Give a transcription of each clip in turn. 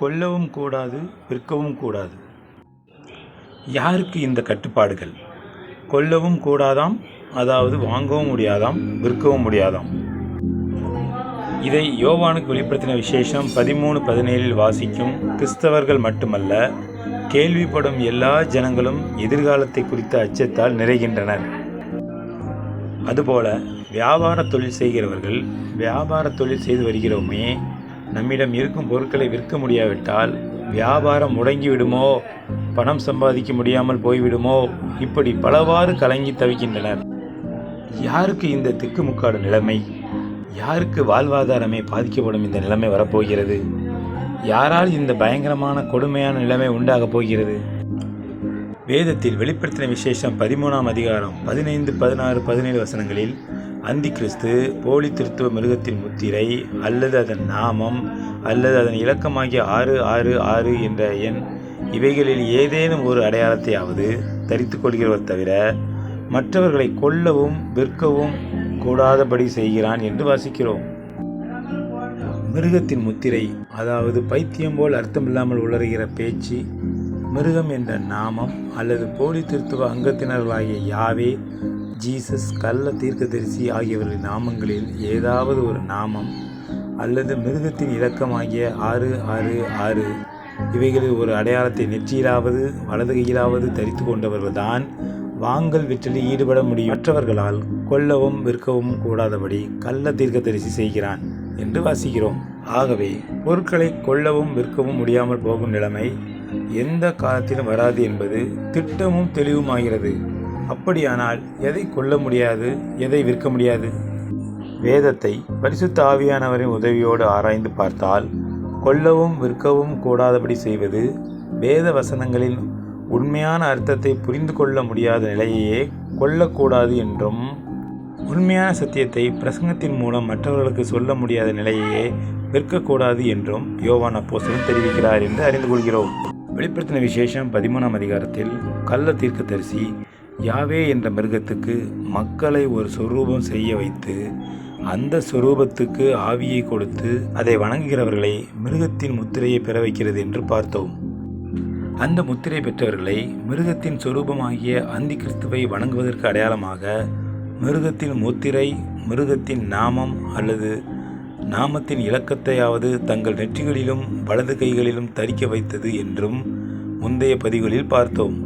கொல்லவும் கூடாது விற்கவும் கூடாது. யாருக்கு இந்த கட்டுப்பாடுகள்? கொல்லவும் கூடாதாம் அதாவது வாங்கவும் முடியாதாம் விற்கவும் முடியாதாம். இதை யோவானுக்கு வெளிப்படுத்தின விசேஷம் பதிமூணு பதினேழில் வாசிக்கும் கிறிஸ்தவர்கள் மட்டுமல்ல கேள்விப்படும் எல்லா ஜனங்களும் எதிர்காலத்தை குறித்த அச்சத்தால் நிறைகின்றனர். அதுபோல வியாபார தொழில் செய்கிறவர்கள் வியாபார தொழில் செய்து வருகிறோமே நம்மிடம் இருக்கும் பொருட்களை விற்க முடியாவிட்டால் வியாபாரம் முடங்கிவிடுமோ? பணம் சம்பாதிக்க முடியாமல் போய்விடுமோ? இப்படி பலவாறு கலங்கி தவிக்கின்றனர். யாருக்கு இந்த திக்குமுக்காடு நிலைமை? யாருக்கு வாழ்வாதாரமே பாதிக்கப்படும் இந்த நிலைமை வரப்போகிறது? யாரால் இந்த பயங்கரமான கொடுமையான நிலைமை உண்டாகப் போகிறது? வேதத்தில் வெளிப்படுத்தின விசேஷம் பதிமூணாம் அதிகாரம் பதினைந்து பதினாறு பதினேழு வசனங்களில் அந்தி கிறிஸ்து போலி திருத்துவ மிருகத்தின் முத்திரை அல்லது அதன் நாமம் அல்லது அதன் இலக்கமாகிய ஆறு ஆறு ஆறு என்ற எண். இவைகளில் ஏதேனும் ஒரு அடையாளத்தையாவது தரித்து கொள்கிறவர் தவிர மற்றவர்களை கொல்லவும் விற்கவும் கூடாதபடி செய்கிறான் என்று வாசிக்கிறோம். மிருகத்தின் முத்திரை அதாவது பைத்தியம் போல் அர்த்தமில்லாமல் உளறுகிற பேச்சு மிருகம் என்ற நாமம் அல்லது போலி திருத்துவ அங்கத்தினர்களாகிய யாவே ஜீசஸ் கள்ள தீர்க்கதரிசி ஆகியவர்களின் நாமங்களில் ஏதாவது ஒரு நாமம் அல்லது மிருகத்தின் இலக்கமாகிய ஆறு ஆறு ஆறு. இவைகளில் ஒரு அடையாளத்தை நெற்றியிலாவது வலது கையிலாவது தரித்து கொண்டவர்கள்தான் வாங்கல் விற்றலில் ஈடுபட முடியும். மற்றவர்களால் கொல்லவும் விற்கவும் கூடாதபடி கள்ள தீர்க்கதரிசி செய்கிறான் என்று வாசிக்கிறோம். ஆகவே பொருட்களை கொல்லவும் விற்கவும் முடியாமல் போகும் நிலைமை எந்த காலத்திலும் வராது என்பது திட்டமும் தெளிவுமாகிறது. அப்படியானால் எதை கொல்ல முடியாது எதை விற்க முடியாது? வேதத்தை பரிசுத்த ஆவியானவரின் உதவியோடு ஆராய்ந்து பார்த்தால் கொல்லவும் விற்கவும் கூடாதபடி செய்வது வேத வசனங்களின் உண்மையான அர்த்தத்தை புரிந்து கொள்ள முடியாத நிலையையே கொல்லக்கூடாது என்றும் உண்மையான சத்தியத்தை பிரசங்கத்தின் மூலம் மற்றவர்களுக்கு சொல்ல முடியாத நிலையையே விற்கக்கூடாது என்றும் யோவான் அப்போசலும் தெரிவிக்கிறார் என்று அறிந்து கொள்கிறோம். வெளிப்படுத்தின விசேஷம் பதிமூணாம் அதிகாரத்தில் கள்ள தீர்க்கதரிசி யாவே என்ற மிருகத்துக்கு மக்களை ஒரு சொரூபம் செய்ய வைத்து அந்த சொரூபத்துக்கு ஆவியை கொடுத்து அதை வணங்குகிறவர்களை மிருகத்தின் முத்திரையை பெற வைக்கிறது என்று பார்த்தோம். அந்த முத்திரை பெற்றவர்களை மிருகத்தின் சொரூபமாகிய அந்தி கிறிஸ்துவை வணங்குவதற்கு அடையாளமாக மிருகத்தின் முத்திரை மிருகத்தின் நாமம் அல்லது நாமத்தின் இலக்கத்தையாவது தங்கள் நெற்றிகளிலும் வலது கைகளிலும் தரிக்க வைத்தது என்றும் முந்தைய பதிவுகளில் பார்த்தோம்.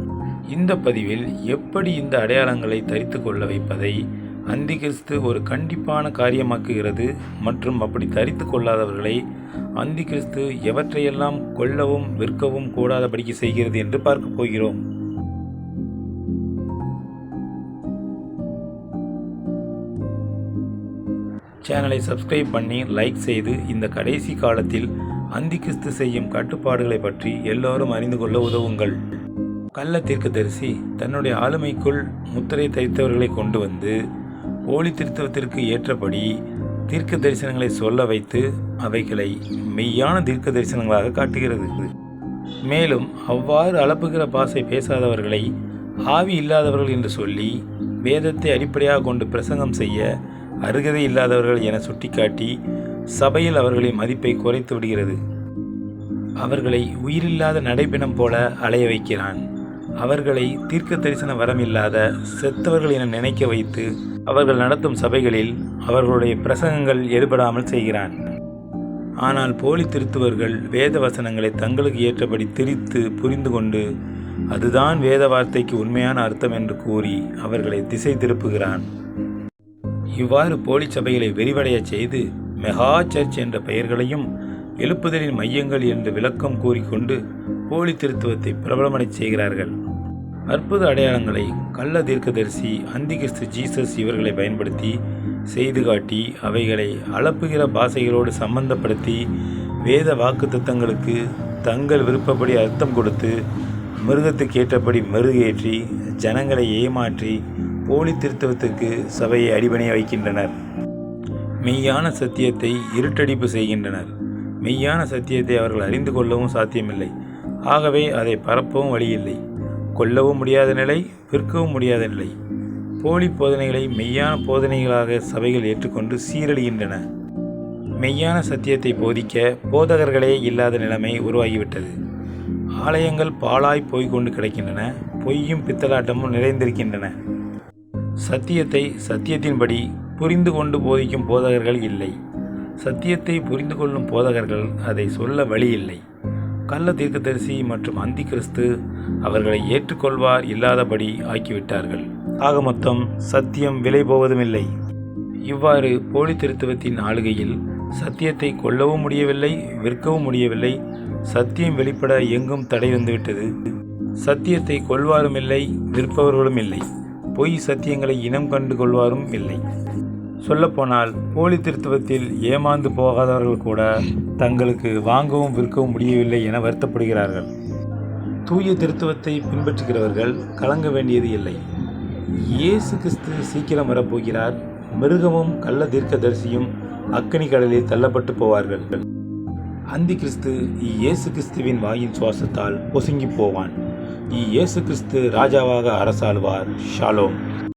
இந்த பதிவில் எப்படி இந்த அடையாளங்களை தரித்து கொள்ள வைப்பதை அந்திகிறிஸ்து ஒரு கண்டிப்பான காரியமாக்குகிறது மற்றும் அப்படி தரித்து கொள்ளாதவர்களை அந்திகிறிஸ்து எவற்றையெல்லாம் கொல்லவும் விற்கவும் கூடாதபடிக்கு செய்கிறது என்று பார்க்கப் போகிறோம். சேனலை சப்ஸ்கிரைப் பண்ணி லைக் செய்து இந்த கடைசி காலத்தில் அந்திகிறிஸ்து செய்யும் கட்டுப்பாடுகளை பற்றி எல்லோரும் அறிந்து கொள்ள உதவுங்கள். கள்ள தீர்க்கதரிசி தன்னுடைய ஆளுமைக்குள் முத்திரை தைத்தவர்களை கொண்டு வந்து போலி திருத்தவத்திற்கு ஏற்றபடி தீர்க்க தரிசனங்களை சொல்ல வைத்து அவைகளை மெய்யான தீர்க்க தரிசனங்களாக காட்டுகிறது. மேலும் அவ்வாறு அளப்புகிற பாசை பேசாதவர்களை ஆவி இல்லாதவர்கள் என்று சொல்லி வேதத்தை அடிப்படையாக கொண்டு பிரசங்கம் செய்ய அருகதை இல்லாதவர்கள் என சுட்டிக்காட்டி சபையில் அவர்களின் மதிப்பை குறைத்து விடுகிறது. அவர்களை உயிரில்லாத நடைபெணம் போல அலைய வைக்கிறான். அவர்களை தீர்க்க தரிசன வரமில்லாத செத்தவர்கள் என நினைக்க வைத்து அவர்கள் நடத்தும் சபைகளில் அவர்களுடைய பிரசங்கங்கள் எடுபடாமல் செய்கிறான். ஆனால் போலி திருத்துவர்கள் வேத வசனங்களை தங்களுக்கு ஏற்றபடி திரித்து புரிந்து கொண்டு அதுதான் வேத வார்த்தைக்கு உண்மையான அர்த்தம் என்று கூறி அவர்களை திசை திருப்புகிறான். இவ்வாறு போலி சபைகளை விரிவடைய செய்து மெகா சர்ச் என்ற பெயர்களையும் எழுப்புதலின் மையங்கள் என்று விளக்கம் கூறிக்கொண்டு போலி திருத்துவத்தை பிரபலமடைச் செய்கிறார்கள். அற்புத அடையாளங்களை கள்ள தீர்க்கதரிசி அந்திகிறிஸ்து ஜீசஸ் இவர்களை பயன்படுத்தி செய்து காட்டி அவைகளை அளப்புகிற பாஷைகளோடு சம்பந்தப்படுத்தி வேத வாக்குத்தத்தங்களுக்கு தங்கள் விருப்பப்படி அர்த்தம் கொடுத்து மிருகத்துக்கு ஏற்றபடி மெருகேற்றி ஜனங்களை ஏமாற்றி போலி திருத்துவத்துக்கு சபையை அடிபணிய வைக்கின்றனர். மெய்யான சத்தியத்தை இருட்டடிப்பு செய்கின்றனர். மெய்யான சத்தியத்தை அவர்கள் அறிந்து கொள்ளவும் சாத்தியமில்லை. ஆகவே அதை பரப்பவும் வழியில்லை. கொல்லவும் முடியாத நிலை விற்கவும் முடியாத நிலை. போலி போதனைகளை மெய்யான போதனைகளாக சபைகள் ஏற்றுக்கொண்டு சீரழிகின்றன. மெய்யான சத்தியத்தை போதிக்க போதகர்களே இல்லாத நிலைமை உருவாகிவிட்டது. ஆலயங்கள் பாழாய் போய்கொண்டு கிடக்கின்றன பொய்யும் பித்தலாட்டமும் நிறைந்திருக்கின்றன. சத்தியத்தை சத்தியத்தின்படி புரிந்து கொண்டு போதிக்கும் போதகர்கள் இல்லை. சத்தியத்தை புரிந்து கொள்ளும் போதகர்கள் அதை சொல்ல வழி இல்லை. கள்ள தீர்க்கதரிசி மற்றும் அந்தி கிறிஸ்து அவர்களை ஏற்றுக்கொள்வார் இல்லாதபடி ஆக்கிவிட்டார்கள். ஆக மொத்தம் சத்தியம் விலை போவதுமில்லை. இவ்வாறு போலி திருத்துவத்தின் ஆளுகையில் சத்தியத்தை கொல்லவும் முடியவில்லை விற்கவும் முடியவில்லை சத்தியம் வெளிப்பட எங்கும் தடை வந்துவிட்டது. சத்தியத்தை கொள்வாரும் இல்லை விற்பவர்களும் இல்லை. பொய் சத்தியங்களை இனம் கண்டு கொள்வாரும் இல்லை. சொல்லப்போனால் போலி திருத்துவத்தில் ஏமாந்து போகாதவர்கள் கூட தங்களுக்கு வாங்கவும் விற்கவும் முடியவில்லை என வருத்தப்படுகிறார்கள். தூய திருத்துவத்தை பின்பற்றுகிறவர்கள் கலங்க வேண்டியது இல்லை. இயேசு கிறிஸ்து சீக்கிரம் வரப்போகிறார். மிருகமும் கள்ள தீர்க்கதரிசியும் அக்கனி கடலில் தள்ளப்பட்டு போவார்கள். அந்தி கிறிஸ்து இயேசு கிறிஸ்துவின் வாயின் சுவாசத்தால் பொசுங்கி போவான். இயேசு கிறிஸ்து ராஜாவாக அரசாழ்வார் ஷாலோம்.